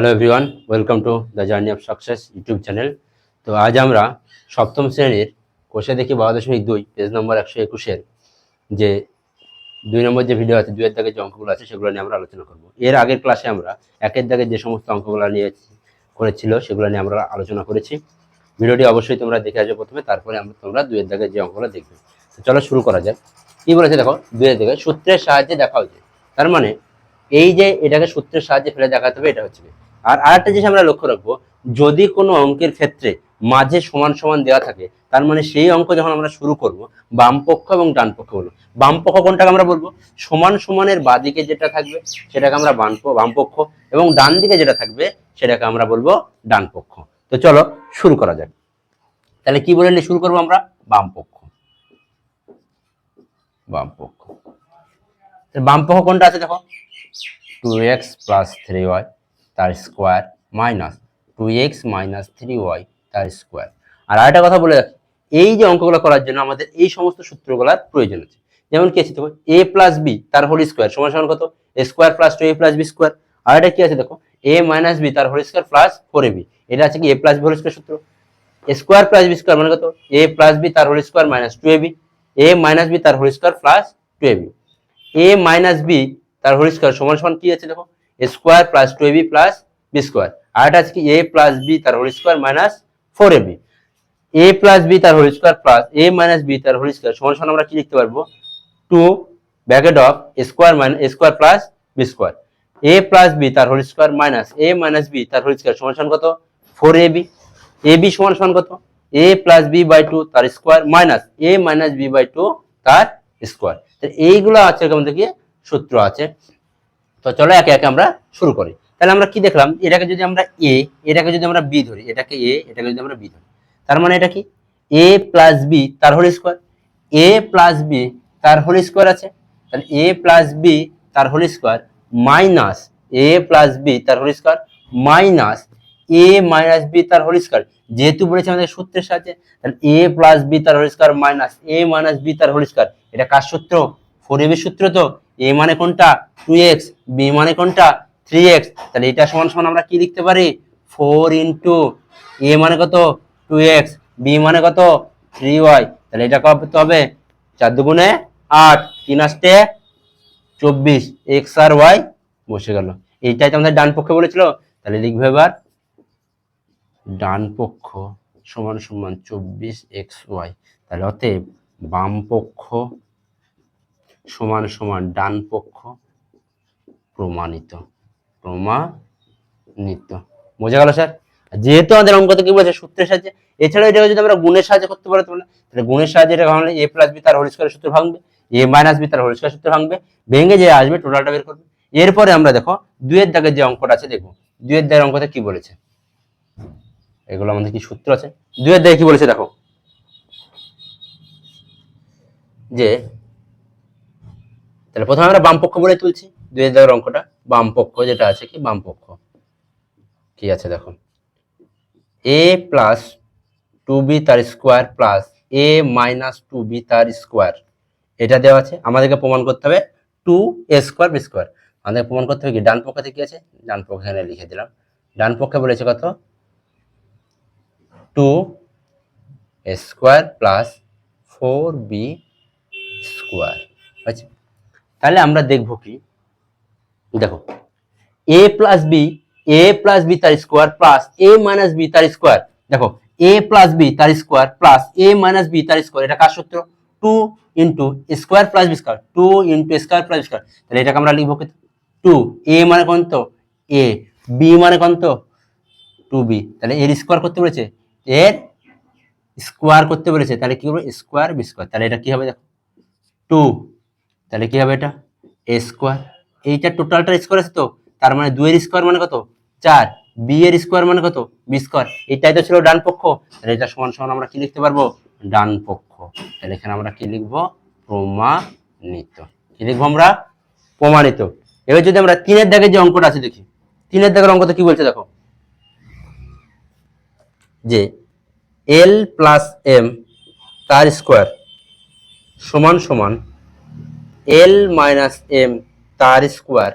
Hello everyone welcome to the journey of success YouTube channel তো আজ আমরা সপ্তম শ্রেণির কোষে দেখি বারো দশমিক দুই পেজ নম্বর একশো একুশের যে দুই নম্বর যে ভিডিও আছে, দুইয়ের দাগের যে অঙ্কগুলো আছে, সেগুলো নিয়ে আমরা আলোচনা করব। এর আগের ক্লাসে আমরা একের দাগের যে সমস্ত অঙ্কগুলো নিয়ে করেছিল, সেগুলো নিয়ে আমরা আলোচনা করেছি। ভিডিওটি অবশ্যই তোমরা দেখে আসবে প্রথমে, তারপরে আমরা তোমরা দুইয়ের দাগের যে অঙ্কগুলো দেখবে। তো চলো শুরু করা যাক। কি বলেছে দেখো? দুইয়ের দাগে সূত্রের সাহায্যে দেখা হয়েছে। তার মানে এই যে এটাকে সূত্রের সাহায্যে ফেলে দেখাতে হবে, এটা হচ্ছে আর আরেকটা জিনিস আমরা লক্ষ্য রাখব, যদি কোনো অঙ্কের ক্ষেত্রে মাঝে সমান সমান দেওয়া থাকে, তার মানে সেই অঙ্ক যখন আমরা শুরু করব বাম পক্ষ এবং ডান পক্ষ বলব বাম পক্ষ কোনটাকে আমরা বলব? সমান সমানের বাদিকে যেটা থাকবে, সেটাকে আমরা বাম পক্ষ এবং ডান দিকে যেটা থাকবে, সেটাকে আমরা বলব ডান পক্ষ তো চলো, শুরু করা যাক। তাহলে কি বলে শুরু করব আমরা? বাম পক্ষ বাম পক্ষ বাম পক্ষ কোনটা আছে দেখো? Two x plus three y তার square minus two x minus three y তার স্কোয়ার। আর আরেকটা কথা বলে রাখি, এই যে অঙ্কগুলো করার জন্য আমাদের এই সমস্ত সূত্রগুলোর প্রয়োজন আছে। যেমন কি আছে, দেখো এ প্লাস বি তার হোল স্কোয়ার সমান সমান কত? A square plus two a plus b square আর এটা কি আছে, দেখো এ মাইনাস বি তার whole square plus four a b এটা আছে কি a plus b whole square সূত্র? স্কোয়ার প্লাস বি স্কোয়ার মানে কত? এ প্লাস বি তার whole square minus two a b a minus b তার whole square plus two a B A minus B তার whole square সমান সমান কি আছে, দেখো? Square plus two A B plus B square আর এটা আছে কি? এ প্লাস বি তার whole square minus four A B A plus B তার whole square plus A minus B তার হোল স্কোয়ার সমান সমান আমরা কি লিখতে পারব? Two bracket of square minus square plus B square A plus B তার whole square minus A minus b তার হোল স্কোয়ার সমান সমান কত? Four a b a b সমান সমান কত? A plus b by two তার square minus a minus b by two তার স্কোয়ার এইগুলো আছে এরকম থেকে সূত্র আছে। তো চলো একে একে আমরা শুরু করি। তাহলে আমরা কি দেখলাম? এটাকে যদি আমরা এ এটাকে যদি আমরা বি ধরি, এটাকে এ এটাকে যদি আমরা বি ধরি, তার মানে এটা কি? এ প্লাস বি তার whole square a plus b তার হোল স্কোয়ার আছে। তাহলে এ প্লাস বি তার whole square minus a plus b তার whole square minus a minus b তার হোল স্কোয়ার যেহেতু বলেছে আমাদের সূত্রের সাথে তাহলে এ প্লাস বি তার whole square minus a minus b তার হোল স্কোয়ার এটা কার সূত্র? ফোর সূত্র তো। এ মানে কোনটা? টু এক্স বি মানে কোনটা? থ্রি এক্স তাহলে এটা সমান সমান আমরা কি লিখতে পারি? ফোর ইন্টু এ মানে কত? টু এক্স বি মানে কত? থ্রি ওয়াই তাহলে এটা কত হবে? চার দুগুণে আট। তিন আসতে চব্বিশ। এক্স আর ওয়াই বসে গেল। এইটাই তো আমাদের ডান পক্ষে বলেছিল। তাহলে লিখবে এবার ডান পক্ষ সমান সমান চব্বিশ এক্স ওয়াই তাহলে অতএব বাম পক্ষ সমান সমান ডান পক্ষ প্রমাণিত প্রমাণিত। বোঝা গেল স্যার? যেহেতু আমাদের অঙ্কতে কি বলছে? সূত্রের সাহায্যে। এছাড়াও এটাকে যদি আমরা গুণের সাহায্যে করতে পারি, তাহলে তাহলে গুণের সাহায্যে এটা ভাঙলে এ প্লাস বি তার হোল সূত্র ভাঙবে এ মাইনাস বি তার হোল সূত্র ভাঙবে, ভেঙে যে আসবে টোটালটা বের করবে। এরপরে আমরা দেখো, দুইয়ের দাগের যে অঙ্কটা আছে দেখব দুইয়ের দাগের অঙ্কতে কি বলেছে? এগুলো আমাদের কি সূত্র আছে? দুইয়ের দাগে কি বলেছে, দেখো? যে তাহলে প্রথমে আমরা বাম পক্ষ বলে তুলছি। দুইয়ের দাগের অঙ্কটা। বাম পক্ষ যেটা আছে কি? বাম পক্ষ। কি আছে দেখো এ প্লাস টু বি তার square plus a minus two b তার স্কোয়ার এটা দেওয়া আছে। আমাদেরকে প্রমাণ করতে হবে two a square b square আমাদের প্রমাণ করতে হবে কি? ডান পক্ষে কি আছে? ডান পক্ষে এখানে লিখে দিলাম। ডান পক্ষে বলেছে কত? Two square plus four b square আচ্ছা তাহলে আমরা দেখব কি? দেখো a plus b a plus b তার square plus a minus b তার স্কোয়ার দেখো এ প্লাস বি তার square plus a minus b তার স্কোয়ার এটা কার সূত্র? Two into square plus b square two into square plus square তাহলে এটাকে আমরা লিখব টু এ মানে কত? এ বি মানে কত? টু বি তাহলে এর স্কোয়ার করতে বলেছে? এর স্কোয়ার করতে বলেছে। তাহলে কি করব স্কোয়ার বি স্কোয়ার তাহলে এটা কি হবে? দেখো টু তাহলে কি হবে এটা? এ স্কোয়ার এইটা টোটালটা স্কোয়ার আছে তো? তার মানে দুইয়ের স্কোয়ার মানে কত? চার। বি এর স্কোয়ার মানে কত? বি স্কোয়ার এটাই তো ছিল ডান পক্ষ। তাহলে এটা সমান সমান আমরা কি লিখতে পারব? ডান পক্ষ। তাহলে এখানে আমরা কি লিখব? প্রমাণিত। কি লিখব আমরা? প্রমাণিত। এবার যদি আমরা তিনের দাগে যে অঙ্কটা আছে দেখি। তিনের দাগের অঙ্কটা কি বলছে দেখো? যে এল প্লাস এম তার স্কোয়ার সমান সমান এল মাইনাস এম তার square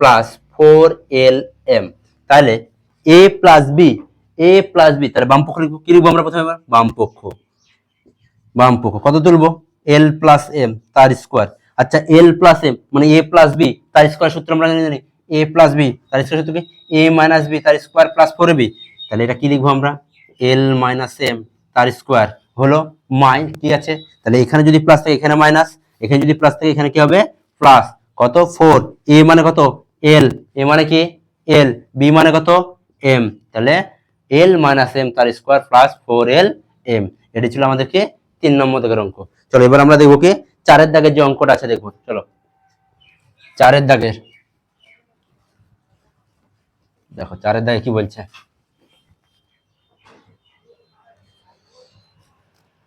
plus four l m তাহলে a plus b a plus b তাহলে বাম পক্ষ লিখব কি লিখব আমরা প্রথমে এবার? বাম পক্ষ। বাম পক্ষ। কত তুলবো? এল প্লাস এম তার স্কোয়ার আচ্ছা এল প্লাস এম মানে এ প্লাস বি তার স্কোয়ার সূত্র আমরা জানি এ প্লাস বি তার স্কোয়ার সূত্র কি? এ মাইনাস বি তার স্কোয়ার প্লাস ফোর বি তাহলে এটা কি লিখব আমরা? এল মাইনাস এম তার স্কোয়ার হলো মাই কি আছে? তাহলে এখানে যদি প্লাস থাকে, এখানে মাইনাস এখানে যদি প্লাস থাকে, এখানে কি হবে? প্লাস কত? ফোর এ মানে কত? এল এ মানে কি? এল বি মানে কত? এম তাহলে এল মাইনাস এম তার square plus four l m এটি ছিল আমাদেরকে তিন নম্বর দাগের অঙ্ক। চলো, এবার আমরা দেখব কি? চারের দাগের যে অঙ্কটা আছে, দেখব। চলো। চারের দাগের। দেখো, চারের দাগে কি বলছে?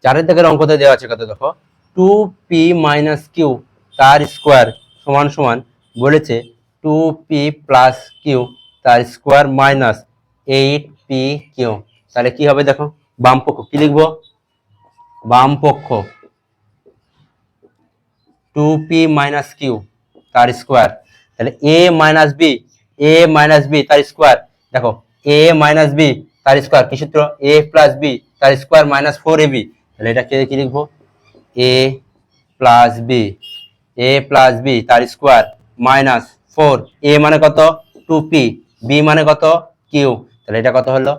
চারের দাগের অঙ্কতে দেওয়া আছে কত, দেখো? টু পি মাইনাস কিউ তার স্কোয়ার সমান সমান বলেছে টু পি প্লাস কিউ তার square minus eight p q তাহলে কি হবে দেখো? বাম পক্ষ। কি লিখব? বাম পক্ষ। টু পি মাইনাস কিউ তার স্কোয়ার তাহলে a minus b a minus b তার স্কোয়ার দেখো এ মাইনাস বি তার স্কোয়ার কি সূত্র? এ প্লাস বি তার square minus four a b তাহলে এটা কে কি লিখব? A plus b a plus b তার স্কোয়ার মাইনাস ফোর এ মানে কত? টু পি বি মানে কত? কিউ তাহলে এটা কত হলো?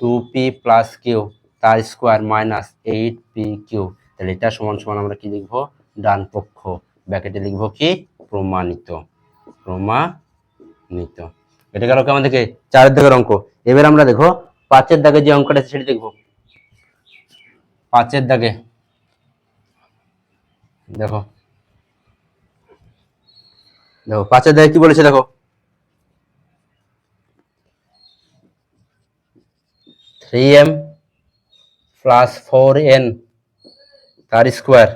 টু পি প্লাস কিউ তার square minus eight p q তাহলে এটা সমান সমান আমরা কি লিখব? ডান পক্ষ। ব্যাকেটে লিখব কি? প্রমাণিত। প্রমাণিত। এটা গেল আমাদেরকে? চারের দাগের অঙ্ক। এবার আমরা দেখো, পাঁচের দাগে যে অঙ্কটা সেটা দেখব। পাঁচের দাগে। দেখো। দেখো, পাঁচের দাগে কি বলেছে দেখো? Three m plus four n তার স্কোয়ার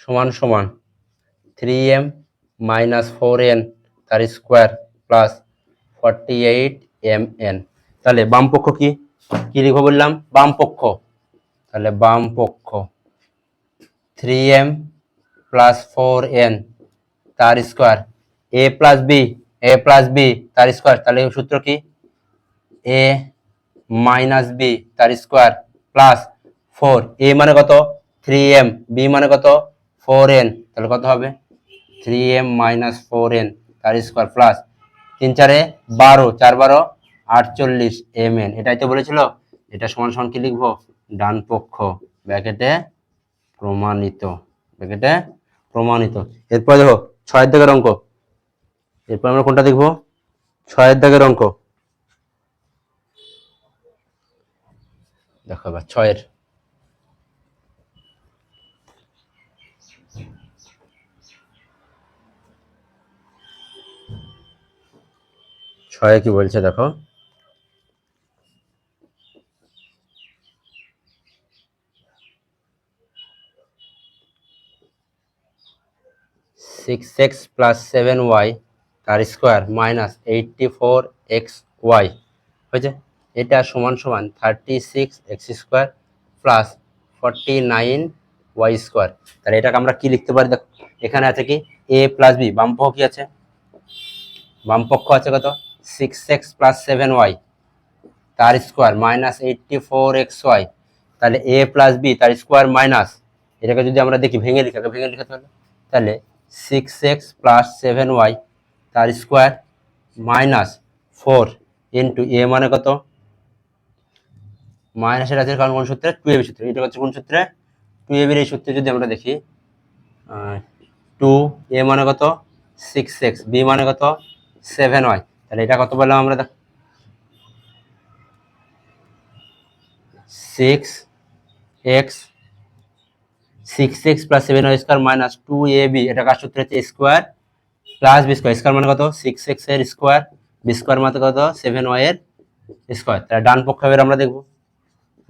সমান সমান three m minus four n তার square plus forty eight m n তাহলে বাম পক্ষ কি? কি লিখব বললাম? বাম পক্ষ। তাহলে বাম পক্ষ। Three m plus four n তার square a plus b a plus b তার স্কোয়ার তাহলে সূত্র কি? এ মাইনাস বি তার স্কোয়ার প্লাস ফোর এ মানে কত? থ্রি এম বি মানে কত? ফোর এন তাহলে কত হবে? Three m minus four n তার স্কোয়ার প্লাস তিন চারে বারো, চার বারো, আটচল্লিশ এম এন এটাই তো বলেছিল। এটা সমান সমান কি লিখব? ডান পক্ষ ব্যাকেটে প্রমাণিত। ব্যাকেটে প্রমাণিত। এরপর দেখো, ছয়ের দাগের অঙ্ক। এরপর আমরা কোনটা দেখব? ছয়ের দাগের অঙ্ক। দেখো এবার, ছয়ের। ছয়ে কি বলছে দেখো? Six x plus seven y তার square minus eighty four x y হয়েছে। এটা সমান সমান thirty six x square plus forty nine y square তাহলে এটাকে আমরা কি লিখতে পারি দেখো, এখানে আছে কি? এ প্লাস বি বামপক্ষ কি আছে? বামপক্ষ আছে কত? Six x plus seven y তার square minus eighty four x y তাহলে এ প্লাস বি তার স্কোয়ার মাইনাস এটাকে যদি আমরা দেখি, ভেঙে লিখাকে ভেঙে লিখাতে পারলে তাহলে six x plus seven y তার square minus four into a মানে কত? মাইনাসের আছে কারণ কোন সূত্রে? টু এবি সূত্রে। এটা হচ্ছে কোন সূত্রে? টু এবির এই সূত্রে যদি আমরা দেখি টু এ মানে কত? সিক্স এক্স বি মানে কত? সেভেন ওয়াই তাহলে এটা কত বললাম আমরা six x six x plus seven y square minus two a b এটা কার সূত্র হচ্ছে square plus b square square মানে কত? সিক্স এক্সের স্কোয়ার বি স্কোয়ার মানে কত? সেভেন ওয়াই এর স্কোয়ার তাহলে ডান পক্ষ এবার আমরা দেখব।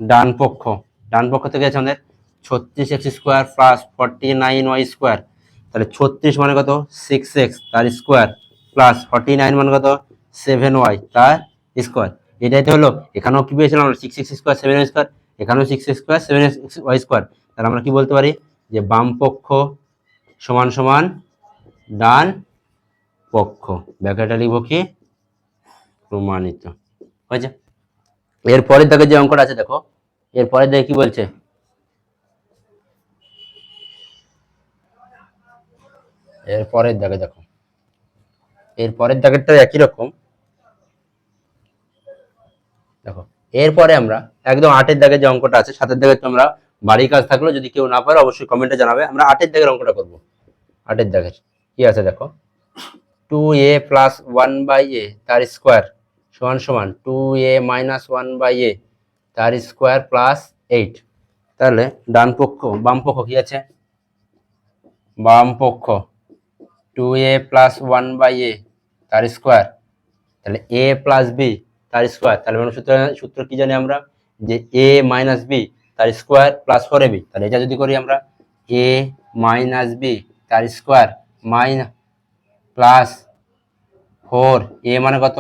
ডান পক্ষ। ডান পক্ষ থেকে আছে আমাদের ছত্রিশ x square plus forty nine y square তাহলে ছত্রিশ মানে কত? সিক্স এক্স তার স্কোয়ার প্লাস ফর্টি নাইন মানে কত? সেভেন ওয়াই তার স্কোয়ার এটাই তো হলো। এখানেও কি পেয়েছিলাম six x square seven square এখানেও six square seven y square তাহলে আমরা কি বলতে পারি? যে বাম পক্ষ সমান সমান ডান পক্ষ। ব্যাখ্যাটা লিখব কি? প্রমাণিত। হয়েছে? এরপরের দাগে যে অঙ্কটা আছে, দেখো এরপরে দেখে কি বলছে? এরপরের দাগে দেখো। এরপরের দাগেরটা একই রকম। দেখো, এরপরে আমরা একদম আটের দাগে যে অঙ্কটা আছে, সাতের দাগে তোমরা বাড়ির কাজ থাকল যদি কেউ না পারে, অবশ্যই কমেন্টে জানাবে। আমরা আটের দাগের অঙ্কটা করব। আটের দাগের কি আছে দেখো? Two a plus one by a তার স্কোয়ার সমান সমান two a minus one by a তার স্কোয়ার প্লাস এইট তাহলে ডান পক্ষ, বাম পক্ষ কি আছে? বাম পক্ষ two a plus one by a তার স্কোয়ার তাহলে এ প্লাস বি তার স্কোয়ার তাহলে সূত্র সূত্র কি জানি আমরা? যে এ মাইনাস বি তার square plus four a b তাহলে এটা যদি করি আমরা এ মাইনাস বি তার square minus plus four a মানে কত?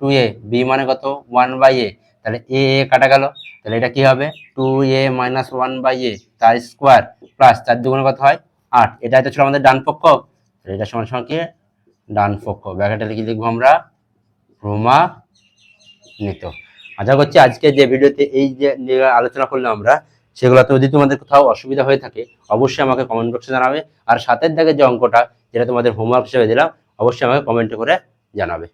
টু এ বি মানে কত? ওয়ান বাই এ তাহলে এ এ কাটা গেল। তাহলে এটা কি হবে? Two a minus one by a তার স্কোয়ার প্লাস চার দুগুণে কত হয়? আট। এটা তো ছিল আমাদের ডান পক্ষ। তাহলে এটা সমান সমান কি? ডান পক্ষ। ব্যাকেটে লিখে লিখব আমরা প্রমাণিত আশা করছি আজকে যে ভিডিওতে এই যে আলোচনা করলাম আমরা, সেগুলোতে যদি তোমাদের কোথাও অসুবিধা হয়ে থাকে, অবশ্যই আমাকে কমেন্ট বক্সে জানাবে। আর সাথের দাগে যে অঙ্কটা, যেটা তোমাদের হোমওয়ার্ক হিসেবে দিলাম, অবশ্যই আমাকে কমেন্ট করে জানাবে।